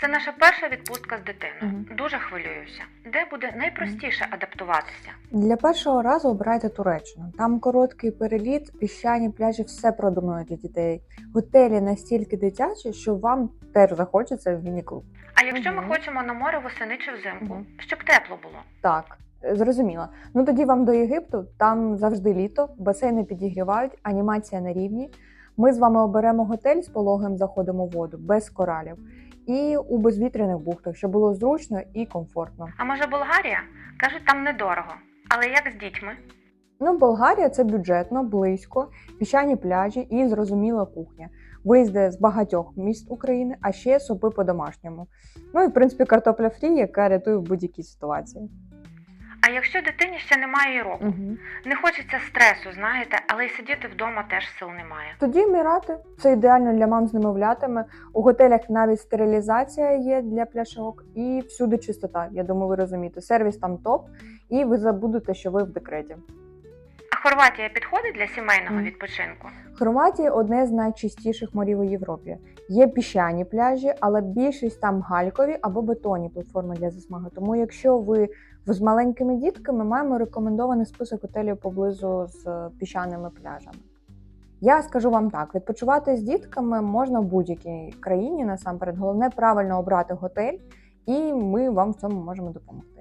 Це наша перша відпустка з дитиною. Мгм. Дуже хвилююся. Де буде найпростіше адаптуватися? Для першого разу обирайте Туреччину. Там короткий переліт, піщані пляжі, все продумано для дітей. Готелі настільки дитячі, що вам теж захочеться в міні-клуб. А якщо ми хочемо на море восени чи взимку, Мгм. щоб тепло було. Так, е, зрозуміло. Ну тоді вам до Єгипту, там завжди літо, басейни підігрівають, анімація на рівні. Ми з вами оберемо готель з пологим заходом у воду, без коралів. І у безвітряних бухтах, щоб було зручно і комфортно. А може Болгарія? Кажуть, там недорого. Але як з дітьми? Ну, Болгарія це бюджетно, близько, піщані пляжі і зрозуміла кухня. Виїзди з багатьох міст України, а ще супи по-домашньому. Ну і в принципі картопля фрі, яка рятує в будь-якій ситуації. А якщо дитині ще немає і року, Угу. не хочеться стресу, знаєте, але й сидіти вдома теж сил немає. Тоді Емірати це ідеально для мам з немовлятами. У готелях навіть стерилізація є для пляшок і всюди чистота. Я думаю, ви розумієте. Сервіс там топ, і ви забудете, що ви в декреті. А Хорватія підходить для сімейного Мгм. відпочинку? Хорватія одне з найчистіших морів у Європі. Є піщані пляжі, але більшість там галькові або бетонні платформи для засмаги. Тому, якщо ви з маленькими дітками, маємо рекомендований список готелів поблизу з піщаними пляжами. Я скажу вам так: відпочивати з дітками можна в будь-якій країні насамперед. Головне правильно обрати готель, і ми вам в цьому можемо допомогти.